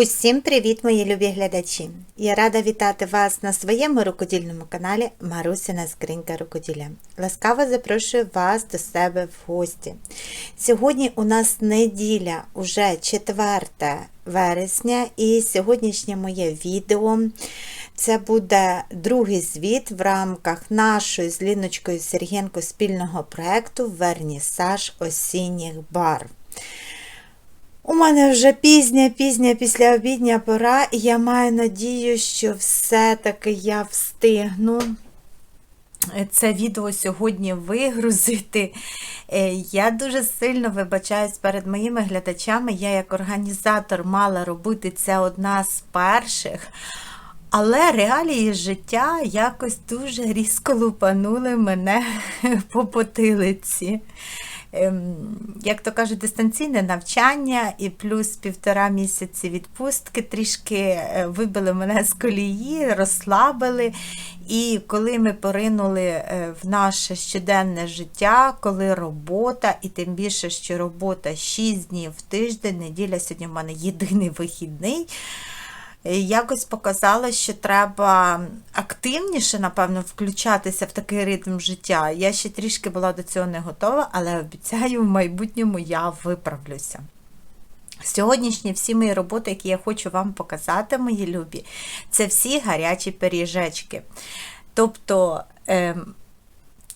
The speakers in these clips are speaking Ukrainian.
Усім привіт, мої любі глядачі! Я рада вітати вас на своєму рукодільному каналі Марусина Скринька Рукоділля. Ласкаво запрошую вас до себе в гості. Сьогодні у нас неділя, уже 4 вересня, і сьогоднішнє моє відео це буде другий звіт в рамках нашої з Ліночкою Сергєнко спільного проєкту Вернісаж осінніх барв. Мене вже пізня, пізня післяобідня пора, і я маю надію, що все-таки я встигну це відео сьогодні вигрузити. Е, Я дуже сильно вибачаюсь перед моїми глядачами. Я, як організатор, мала робити це одна з перших. Але реалії життя якось дуже різко лупанули мене по потилиці. Ем, як то кажуть, дистанційне навчання і плюс півтора місяці відпустки трішки е, вибили мене з колії, розслабили. І коли ми поринули е, в наше щоденне життя, коли робота, і тим більше, що робота 6 днів в тиждень, неділя сьогодні в мене єдиний вихідний якось показала, що треба активніше, напевно, включатися в такий ритм життя. Я ще трішки була до цього не готова, але обіцяю, в майбутньому я виправлюся. Сьогоднішні всі мої роботи, які я хочу вам показати, мої любі, це всі гарячі пиріжечки. Тобто. Ем,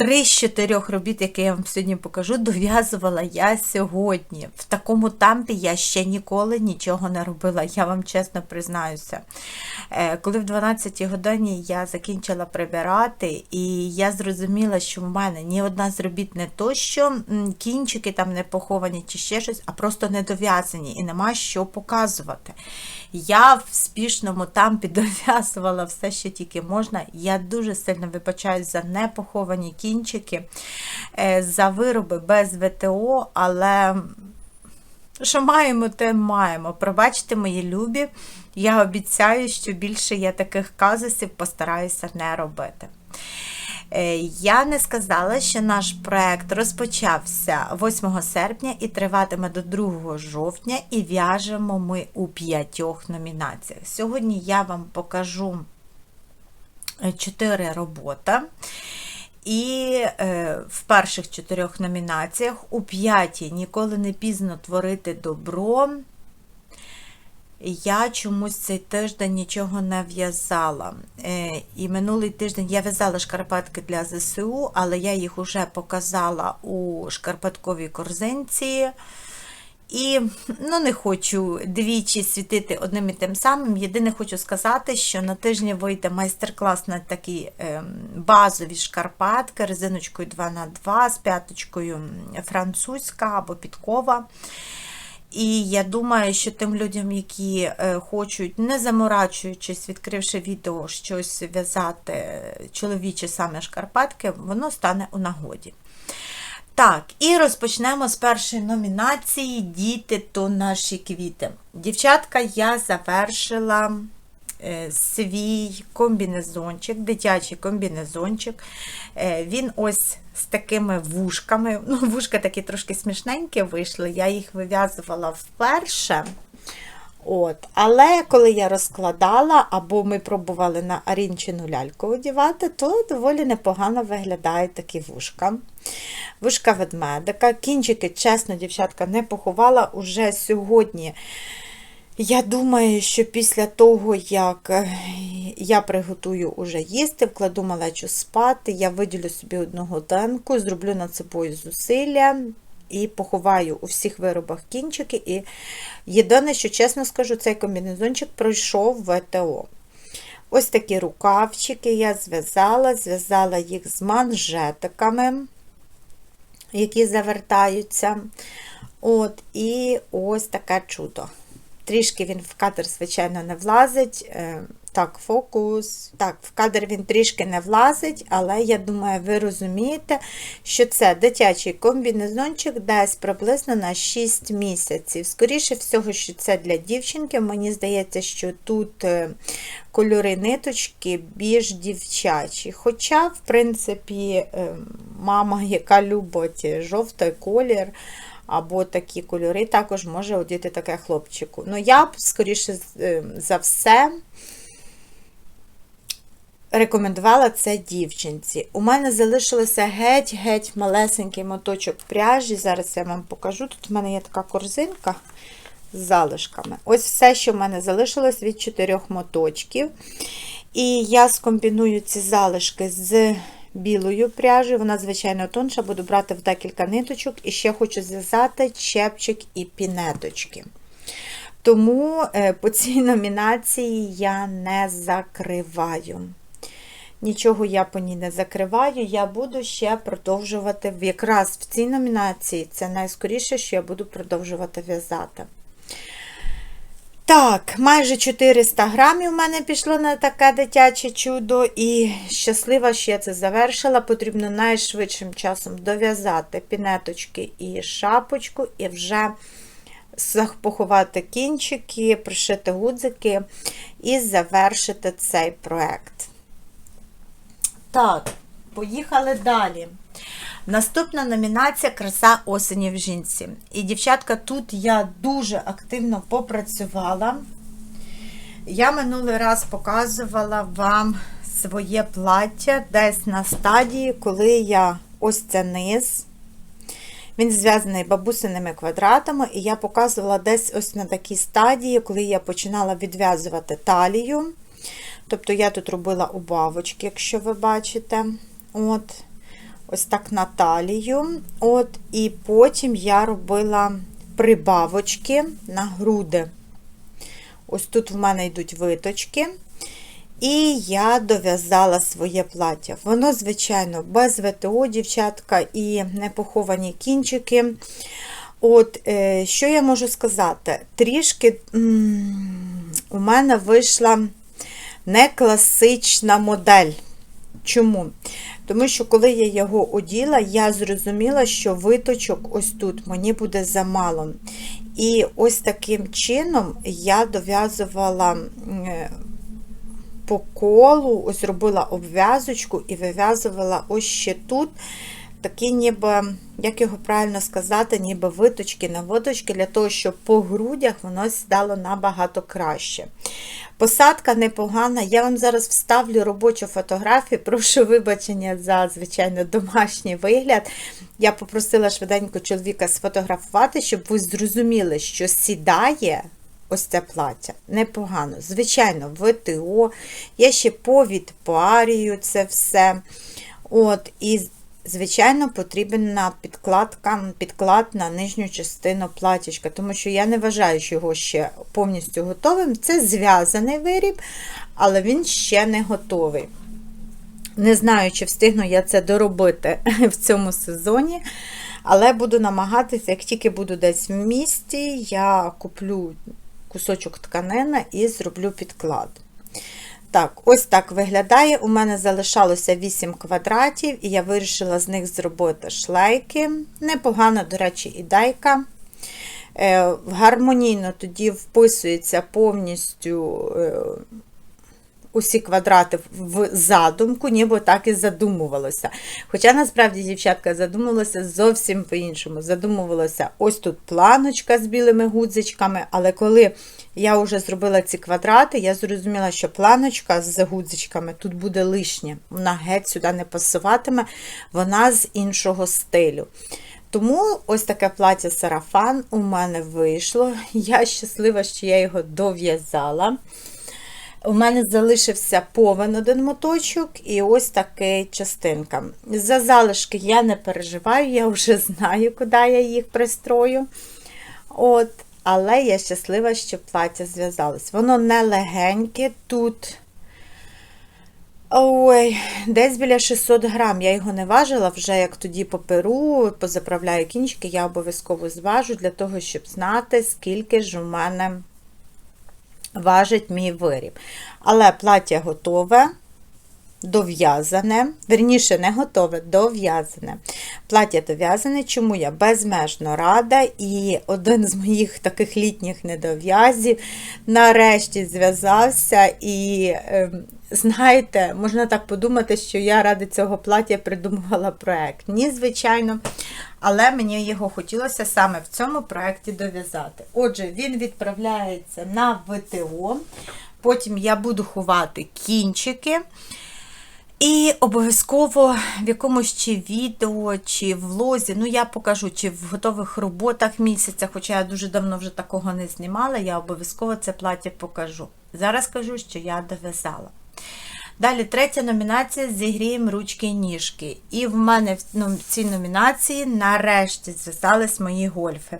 Три з чотирьох робіт, які я вам сьогодні покажу, дов'язувала я сьогодні. В такому тампі я ще ніколи нічого не робила, я вам чесно признаюся. Е, коли в 12 годині я закінчила прибирати, і я зрозуміла, що в мене ні одна з робіт не то, що кінчики там не поховані чи ще щось, а просто не дов'язані і нема що показувати. Я в спішному тампі дов'язувала все, що тільки можна. Я дуже сильно вибачаюсь за непоховані кінчики, е, за вироби без ВТО, але що маємо, те маємо. Пробачте, мої любі, я обіцяю, що більше я таких казусів постараюся не робити. Е, я не сказала, що наш проект розпочався 8 серпня і триватиме до 2 жовтня, і в'яжемо ми у п'ятьох номінаціях. Сьогодні я вам покажу 4 роботи. І е, в перших чотирьох номінаціях у п'ятій ніколи не пізно творити добро. Я чомусь цей тиждень нічого не в'язала. Е, і минулий тиждень я в'язала шкарпетки для ЗСУ, але я їх вже показала у шкарпетковій корзинці. І ну, не хочу двічі світити одним і тим самим. Єдине хочу сказати, що на тижні вийде майстер-клас на такі е, базові шкарпетки резиночкою 2х2 з п'яточкою французька або підкова. І я думаю, що тим людям, які е, хочуть, не заморачуючись, відкривши відео, щось в'язати чоловічі саме шкарпетки, воно стане у нагоді. Так, і розпочнемо з першої номінації Діти то наші квіти. Дівчатка, я завершила е, свій комбінезончик, дитячий комбінезончик. Е, він ось з такими вушками. Ну, Вушка такі трошки смішненькі вийшли, я їх вив'язувала вперше. От. Але коли я розкладала, або ми пробували на арінчину ляльку одівати, то доволі непогано виглядають такі вушка. Вушка ведмедика. Кінчики, чесно, дівчатка, не поховала уже сьогодні. Я думаю, що після того, як е, я приготую уже їсти, вкладу малечу спати, я виділю собі одну годинку, зроблю над собою зусилля і поховаю у всіх виробах кінчики. І єдине, що чесно скажу, цей комбінезончик пройшов ВТО. Ось такі рукавчики я зв'язала, зв'язала їх з манжетиками, які завертаються. От, І ось таке чудо. Трішки він в кадр, звичайно, не влазить. Так, фокус. Так, в кадр він трішки не влазить, але я думаю, ви розумієте, що це дитячий комбінезончик десь приблизно на 6 місяців. Скоріше всього, що це для дівчинки. Мені здається, що тут е, кольори ниточки більш дівчачі. Хоча, в принципі, е, мама, яка любить жовтий колір, або такі кольори, також може одіти таке хлопчику. Ну, я б, скоріше е, за все, рекомендувала це дівчинці. У мене залишилося геть-геть малесенький моточок пряжі. Зараз я вам покажу. Тут в мене є така корзинка з залишками. Ось все, що в мене залишилось від чотирьох моточків. І я скомбіную ці залишки з білою пряжею. Вона, звичайно, тонша, буду брати в декілька ниточок. І ще хочу зв'язати чепчик і пінеточки. Тому е, по цій номінації я не закриваю. Нічого я по ній не закриваю, я буду ще продовжувати якраз в цій номінації. Це найскоріше, що я буду продовжувати в'язати. Так, майже 400 грамів у мене пішло на таке дитяче чудо, і щаслива, що я це завершила. Потрібно найшвидшим часом дов'язати пінеточки і шапочку, і вже поховати кінчики, пришити гудзики і завершити цей проект. Так, поїхали далі. Наступна номінація Краса осені в жінці. І, дівчатка, тут я дуже активно попрацювала. Я минулий раз показувала вам своє плаття десь на стадії, коли я ось це низ. Він зв'язаний бабусиними квадратами, і я показувала десь ось на такій стадії, коли я починала відв'язувати талію. Тобто я тут робила убавочки, якщо ви бачите. От, Ось так на талію. От, І потім я робила прибавочки на груди. Ось тут в мене йдуть виточки. І я дов'язала своє плаття. Воно, звичайно, без ВТО, дівчатка, і непоховані кінчики. От, е, Що я можу сказати? Трішки м у мене вийшла не класична модель. Чому? Тому що, коли я його оділа, я зрозуміла, що виточок ось тут мені буде замало. І ось таким чином я дов'язувала по колу, ось робила обв'язочку і вив'язувала ось ще тут такі, ніби, як його правильно сказати, ніби виточки на виточки, для того, щоб по грудях воно стало набагато краще. Посадка непогана. Я вам зараз вставлю робочу фотографію. Прошу вибачення за, звичайно, домашній вигляд. Я попросила швиденько чоловіка сфотографувати, щоб ви зрозуміли, що сідає. Ось це плаття. Непогано. Звичайно, ВТО. Я ще повідпарюю це все. От, І Звичайно, потрібна підкладка, підклад на нижню частину платічка, тому що я не вважаю, що його ще повністю готовим. Це зв'язаний виріб, але він ще не готовий. Не знаю, чи встигну я це доробити в цьому сезоні, але буду намагатися, як тільки буду десь в місті, я куплю кусочок тканини і зроблю підклад. Так, ось так виглядає. У мене залишалося 8 квадратів, і я вирішила з них зробити шлейки. Непогана, до речі, ідейка. Е, гармонійно тоді вписується повністю е, усі квадрати в задумку, ніби так і задумувалося. Хоча, насправді, дівчатка задумувалася зовсім по-іншому. Задумувалося ось тут планочка з білими гудзичками, але коли я вже зробила ці квадрати, я зрозуміла, що планочка з гудзичками тут буде лишня. Вона геть сюди не пасуватиме, вона з іншого стилю. Тому ось таке плаття сарафан у мене вийшло. Я щаслива, що я його дов'язала. У мене залишився повен один моточок і ось така частинка. За залишки я не переживаю, я вже знаю, куди я їх пристрою. От, Але я щаслива, що плаття зв'язалось. Воно не легеньке, тут ой, десь біля 600 грам. Я його не важила, вже як тоді поперу, позаправляю кінчики, я обов'язково зважу для того, щоб знати, скільки ж у мене важить мій виріб. Але плаття готове, дов'язане, верніше, не готове, дов'язане. Плаття дов'язане, чому я безмежно рада, і один з моїх таких літніх недов'язів нарешті зв'язався і. Знаєте, можна так подумати, що я ради цього плаття придумувала проект. Ні, звичайно, але мені його хотілося саме в цьому проєкті дов'язати. Отже, він відправляється на ВТО, потім я буду ховати кінчики. І обов'язково в якомусь чи відео, чи в влозі, ну я покажу, чи в готових роботах місяця, хоча я дуже давно вже такого не знімала, я обов'язково це плаття покажу. Зараз кажу, що я дов'язала. Далі третя номінація зігріємо ручки і ніжки. І в мене в ну, цій номінації нарешті зв'язались мої гольфи.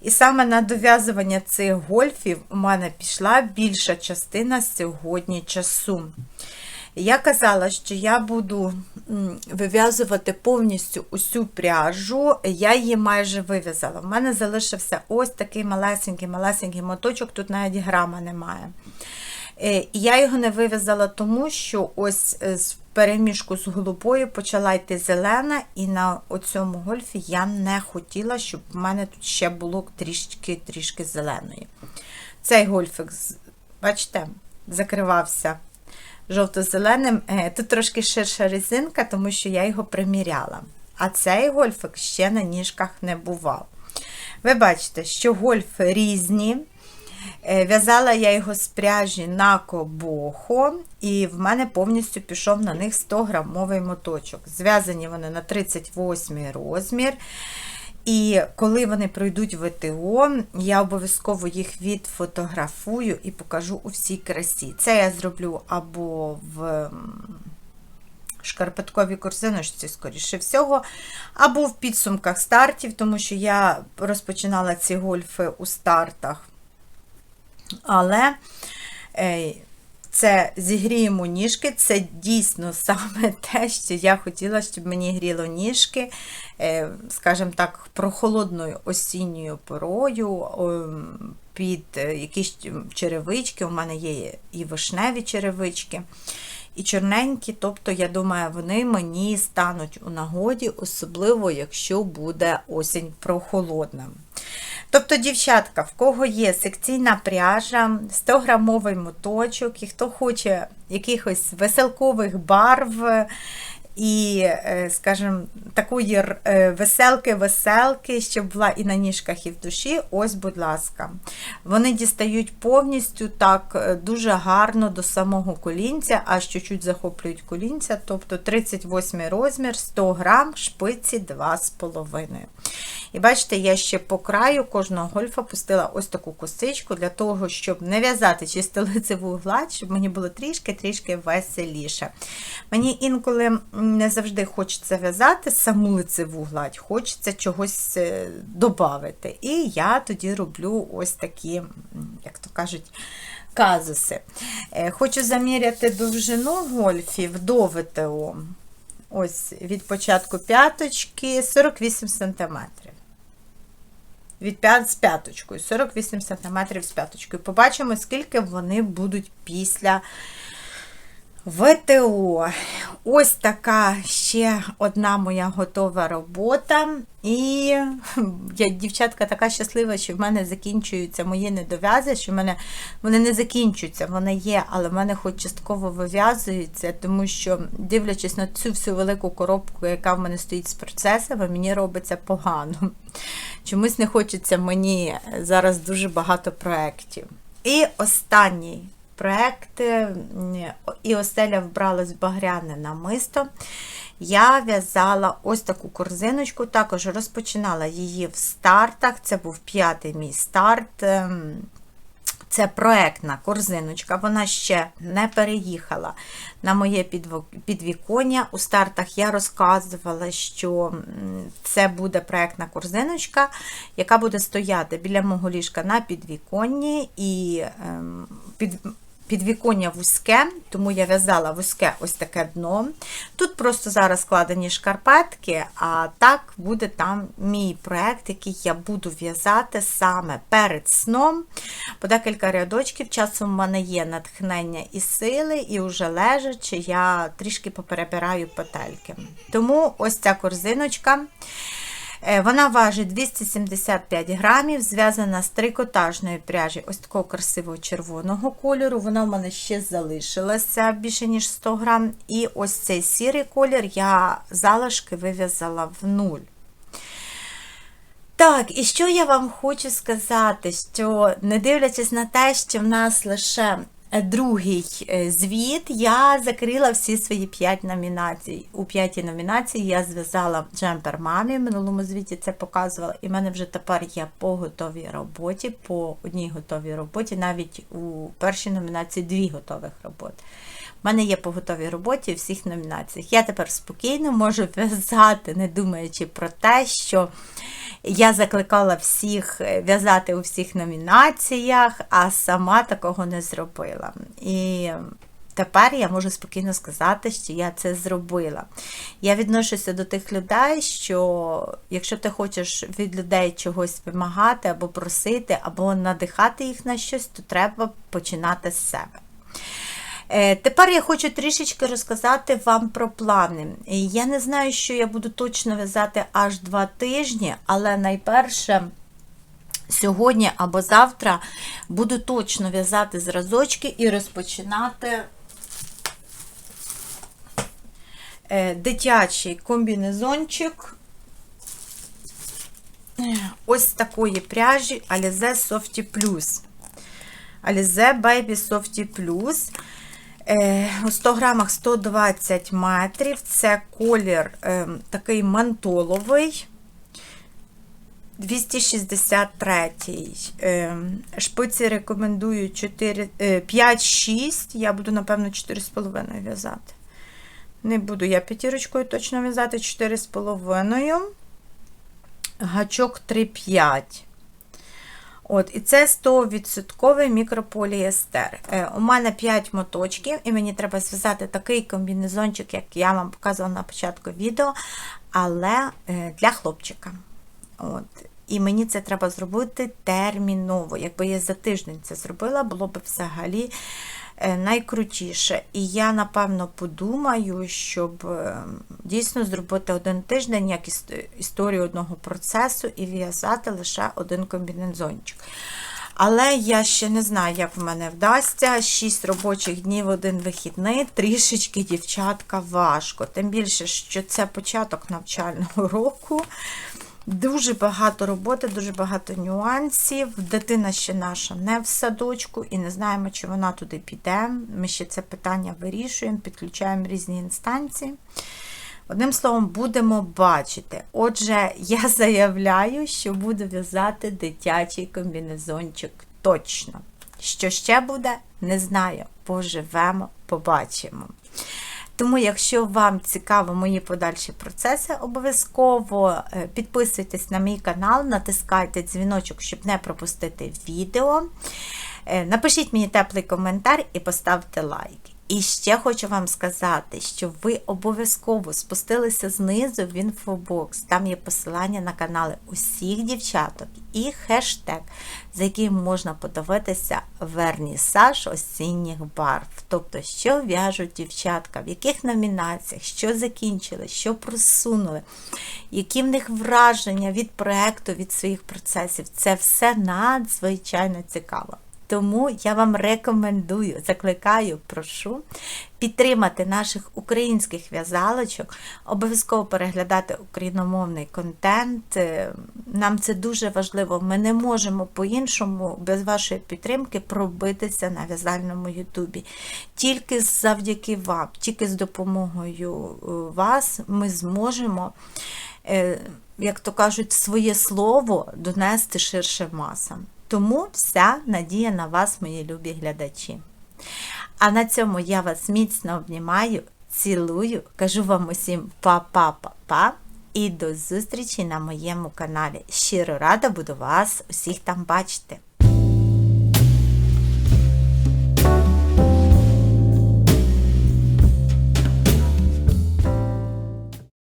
І саме на дов'язування цих гольфів у мене пішла більша частина сьогодні часу. Я казала, що я буду вив'язувати повністю усю пряжу, я її майже вив'язала. У мене залишився ось такий малесенький-малесенький моточок, тут навіть грама немає. Е, і я його не вив'язала, тому що ось е, з переміжку з голубою почала йти зелена, і на цьому гольфі я не хотіла, щоб в мене тут ще було трішки-трішки зеленої. Цей гольфик, бачите, закривався жовто-зеленим. Е, тут трошки ширша резинка, тому що я його приміряла. А цей гольфик ще на ніжках не бував. Ви бачите, що гольфи різні. Е, в'язала я його з пряжі на кобохо, і в мене повністю пішов на них 100 грамовий моточок. Зв'язані вони на 38 розмір. І коли вони пройдуть ВТО, я обов'язково їх відфотографую і покажу у всій красі. Це я зроблю або в шкарпетковій корзиночці, скоріше всього, або в підсумках стартів, тому що я розпочинала ці гольфи у стартах. Але це зігріємо ніжки, це дійсно саме те, що я хотіла, щоб мені гріло ніжки, е, скажімо так, прохолодною осінньою порою. Під е, якісь черевички, у мене є і вишневі черевички, і чорненькі, тобто, я думаю, вони мені стануть у нагоді, особливо, якщо буде осінь прохолодна. Тобто, дівчатка, в кого є секційна пряжа, 100-грамовий моточок, і хто хоче якихось веселкових барв, і, е, скажімо, такої веселки-веселки, щоб була і на ніжках, і в душі, ось, будь ласка. Вони дістають повністю так е, дуже гарно до самого колінця, аж чуть-чуть захоплюють колінця, тобто 38 розмір, 100 грам, шпиці 2,5. І бачите, я ще по краю кожного гольфа пустила ось таку косичку, для того, щоб не в'язати чисто лицеву гладь, щоб мені було трішки-трішки веселіше. Мені інколи не завжди хочеться в'язати саму лицеву гладь, хочеться чогось е, додати. І я тоді роблю ось такі, як то кажуть, казуси. Е, хочу заміряти довжину гольфів до ВТО. Ось від початку п'яточки 48 см від 5 з п'яточкою, 48 см з п'яточкою. Побачимо, скільки вони будуть після ВТО. Ось така ще одна моя готова робота. І я, дівчатка, така щаслива, що в мене закінчуються мої недов'язи, що в мене вони не закінчуються, вони є, але в мене хоч частково вив'язуються, тому що, дивлячись на цю всю велику коробку, яка в мене стоїть з процесами, мені робиться погано. Чомусь не хочеться мені зараз дуже багато проєктів. І останній проєкт, і Остеля вбралась багряне намисто. Я в'язала ось таку корзиночку, також розпочинала її в стартах. Це був п'ятий мій старт. Ем, це проектна корзиночка, вона ще не переїхала на моє підвіконня. У стартах я розказувала, що це буде проектна корзиночка, яка буде стояти біля мого ліжка на підвіконні. і ем, під підвіконня вузьке, тому я в'язала вузьке ось таке дно. Тут просто зараз складені шкарпетки, а так буде там мій проєкт, який я буду в'язати саме перед сном. По декілька рядочків, часом в мене є натхнення і сили, і вже лежачи, я трішки поперебираю петельки. Тому ось ця корзиночка. Е, вона важить 275 грамів, зв'язана з трикотажної пряжі ось такого красивого червоного кольору. Вона в мене ще залишилася більше, ніж 100 грам. І ось цей сірий колір я залишки вив'язала в нуль. Так, і що я вам хочу сказати, що не дивлячись на те, що в нас лише другий е, звіт, я закрила всі свої п'ять номінацій. У п'ятій номінації я зв'язала джемпер мамі, в минулому звіті це показувала, і в мене вже тепер є по готовій роботі, по одній готовій роботі, навіть у першій номінації дві готових роботи. У мене є по готовій роботі у всіх номінаціях. Я тепер спокійно можу в'язати, не думаючи про те, що я закликала всіх е, в'язати у всіх номінаціях, а сама такого не зробила. І тепер я можу спокійно сказати, що я це зробила. Я відношуся до тих людей, що якщо ти хочеш від людей чогось вимагати, або просити, або надихати їх на щось, то треба починати з себе. Е, Тепер я хочу трішечки розказати вам про плани. Я не знаю, що я буду точно в'язати аж два тижні, але найперше. Сьогодні або завтра буду точно в'язати зразочки і розпочинати е, дитячий комбінезончик ось такої пряжі Alize Softy Plus. Alize Baby Softy Plus. Е, У 100 грамах 120 метрів. Це колір е, такий мантоловий. 263. Е, Шпиці рекомендую 5-6. Я буду, напевно, 4,5 в'язати. Не буду я п'ятірочкою точно в'язати 4,5. Гачок 3,5. От, І це 100% мікрополіестер. Е, у мене 5 моточків, і мені треба зв'язати такий комбінезончик, як я вам показувала на початку відео, але е, для хлопчика. От. І мені це треба зробити терміново. Якби я за тиждень це зробила, було б взагалі найкрутіше. І я, напевно, подумаю, щоб е, дійсно зробити один тиждень як історію одного процесу і в'язати лише один комбінезончик. Але я ще не знаю, як в мене вдасться. 6 робочих днів, один вихідний, трішечки, дівчатка, важко. Тим більше, що це початок навчального року. Дуже багато роботи, дуже багато нюансів. Дитина ще наша не в садочку і не знаємо, чи вона туди піде. Ми ще це питання вирішуємо, підключаємо різні інстанції. Одним словом, будемо бачити. Отже, я заявляю, що буду в'язати дитячий комбінезончик точно. Що ще буде, не знаю. Поживемо, побачимо. Тому, якщо вам цікаво мої подальші процеси, обов'язково е, підписуйтесь на мій канал, натискайте дзвіночок, щоб не пропустити відео. Е, Напишіть мені теплий коментар і поставте лайк. І ще хочу вам сказати, що ви обов'язково спустилися знизу в інфобокс. Там є посилання на канали усіх дівчаток і хештег, за яким можна подивитися вернісаж осінніх барв. Тобто, що в'яжуть дівчатка, в яких номінаціях, що закінчили, що просунули, які в них враження від проєкту, від своїх процесів. Це все надзвичайно цікаво. Тому я вам рекомендую, закликаю, прошу підтримати наших українських в'язалочок, обов'язково переглядати україномовний контент. Е, Нам це дуже важливо. Ми не можемо по-іншому без вашої підтримки пробитися на в'язальному Ютубі. Тільки завдяки вам, тільки з допомогою е, вас ми зможемо. е, Як то кажуть, своє слово донести ширшим масам. Тому вся надія на вас, мої любі глядачі. А на цьому я вас міцно обнімаю, цілую, кажу вам усім па-па-па-па і до зустрічі на моєму каналі. Щиро рада буду вас усіх там бачити.